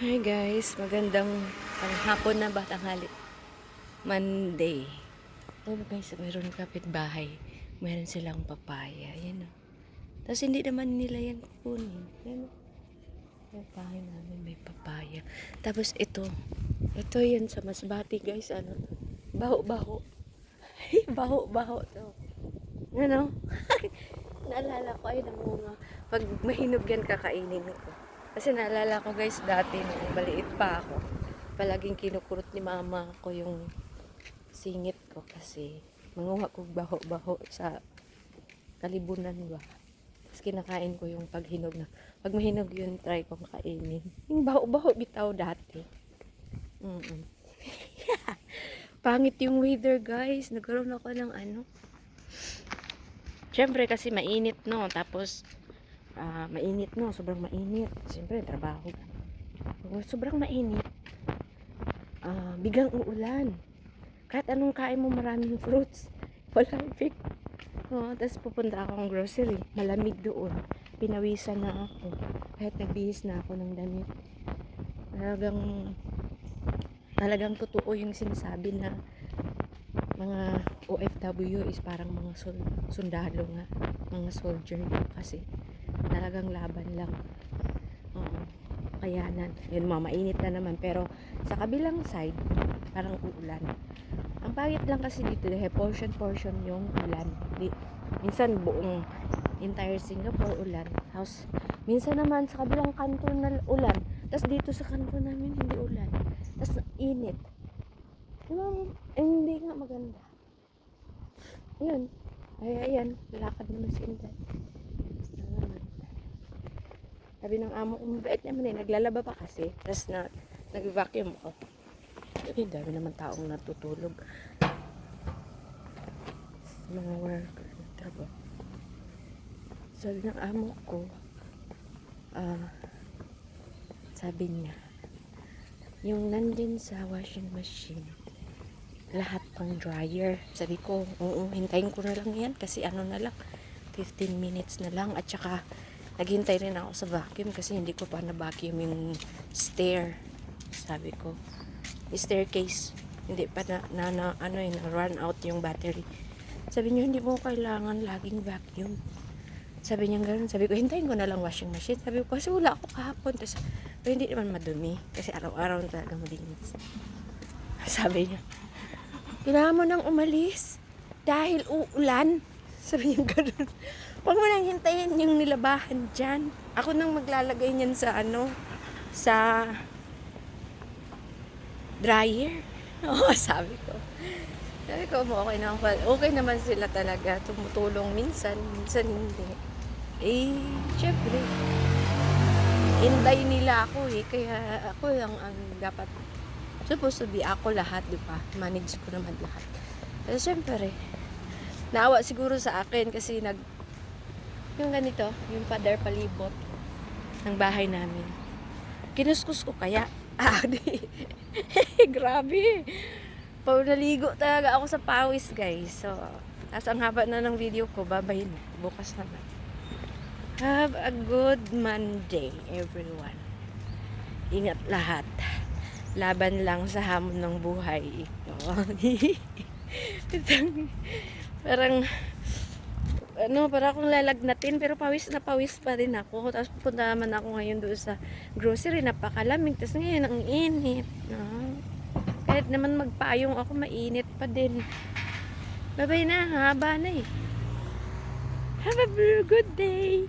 Hi guys, magandang panghapon na ba tanghali? Monday. Oh guys, mayroon kapitbahay. Meron silang papaya. Yan o. Tapos hindi naman nila yan kukunin. Yan o. May bahay namin may papaya. Tapos ito. Ito yan sa Masbati guys. Ano? Baho-baho. Baho-baho to. Ano? Naalala ko ay namunga. Pag mahinog yan kakainin ko. Kasi naalala ko guys dati nung maliit pa ako. Palaging kinukurot ni mama ko yung singit ko kasi manguha ko baho-baho sa kalibunan ba. Tapos kinakain ko yung paghinog na. Pag mahinog yun, try kong kainin. Yung baho-baho bitaw dati. Mm Pangit yung weather guys. Nagkaroon ako ng ano. Siyempre kasi mainit no. Tapos ah, mainit no. Sobrang mainit. Siyempre trabaho. Sobrang mainit. Ah, bigang uulan. Kahit anong kain mo maraming fruits. Walang fake. Oh, tapos pupunta akong grocery. Malamig doon. Pinawisan na ako. Kahit nagbihis na ako ng damit. Talagang talagang totoo yung sinasabi na mga OFW is parang mga sundalo nga. Mga soldier kasi talagang laban lang. Oo. Kayanan. Yun, mamainit na naman. Pero sa kabilang side, parang uulan. Ang pangit lang kasi dito dahil portion-portion yung ulan. Di, minsan buong entire Singapore ulan. Tapos minsan naman sa kabilang kanto na ulan. Tapos dito sa kanto namin hindi ulan. Tapos init. Diba, eh, hindi nga maganda. Yun. Ay, ayan. Lakad naman si Inday. Sabi ng amo ko, mabait naman eh. Naglalaba pa kasi. Tapos na, nag-vacuum ko. Ay, dami naman taong natutulog. Mga worker. Trabaho. Sabi ng amo ko, ah, sabi niya, yung nandun sa washing machine, lahat pang dryer. Sabi ko, oo, hintayin ko na lang yan kasi ano na lang, 15 minutes na lang. At saka, naghintay rin ako sa vacuum kasi hindi ko pa na-vacuum yung stair. Sabi ko, staircase. Hindi pa na, na, na ano yun, run out yung battery. Sabi niya, hindi mo kailangan laging vacuum. Sabi niya gano'n. Sabi ko, hintayin ko na lang washing machine. Sabi ko, kasi wala ako kahapon. Tapos, pero hindi naman madumi. Kasi araw-araw talaga malinis. Sabi niya, kailangan mo nang umalis. Dahil uulan. Sabi niya gano'n. Huwag mo nang hintayin yung nilabahan dyan. Ako nang maglalagay niyan sa ano, sa dryer. Oo, sabi ko. Sabi ko, okay pala. Okay naman sila talaga. Tumutulong minsan, minsan hindi. Eh, syempre, inday nila ako eh. Kaya ako lang ang dapat, supposed to be ako lahat, di ba? Manage ko naman lahat. Pero syempre, naawa siguro sa akin kasi nag, yung ganito, yung pader palibot ng bahay namin. Kinuskus ko kaya. Ah, di. Grabe. Pag naligo talaga ako sa pawis, guys. So, as ang haba na ng video ko, babay na. Bukas naman. Have a good Monday, everyone. Ingat lahat. Laban lang sa hamon ng buhay. Ito. Itong- parang ano, para akong lalagnatin pero pawis na pawis pa rin ako. Tapos pupunta naman ako ngayon doon sa grocery, napakalamig. Tapos ngayon, ang init. No? Kahit naman magpayong ako, mainit pa din. Babay na, haba na eh. Have a good day!